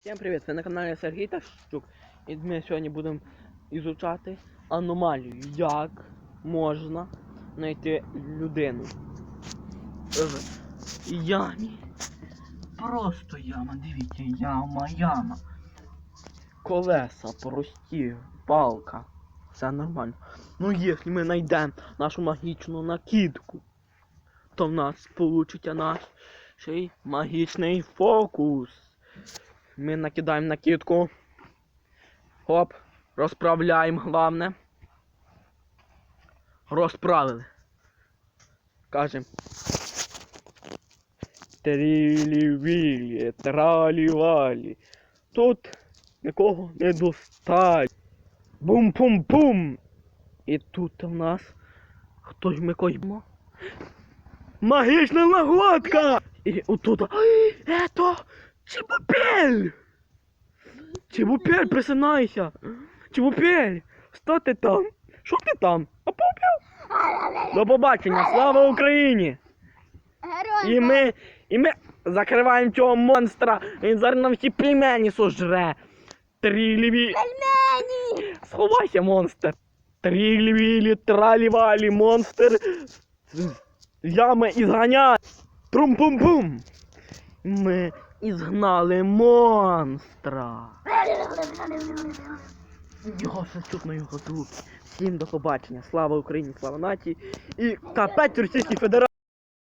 Всем привет! Ви на каналі Сергій Тащук. І ми сьогодні будемо ізучати аномалію, як можна знайти людину в ямі. Просто яма, дивіться, яма, яма. Колеса прості, палка. Все нормально. Ну якщо ми знайдемо нашу магічну накидку, то в нас получиться наш ще й магічний фокус. Ми накидаємо накидку. Хоп. Розправляємо головне. Розправили. Кажем. Трілі-вілі, тралі-валі. Тут нікого не достать. Бум-пум-пум. І тут у нас хтось ми коймо. Магічна нагодка! І отут. Ай, Ето! Чебупель! Чебупель, присинайся! Чебупель! Що ти там? Що ти там? Опупів? До побачення! Слава Україні! І ми, і ми закриваємо цього монстра! Він зараз нам всі пельмені сожре! Тріліві... Пельмені! Сховайся, монстр! Трілівілі, тралівалі, монстр! Ями і зганяє! Трум-пум-пум! Ми ізгнали монстра! Його все чутно його звуки. Всім до побачення. Слава Україні, слава нації і капець Російській Федерації!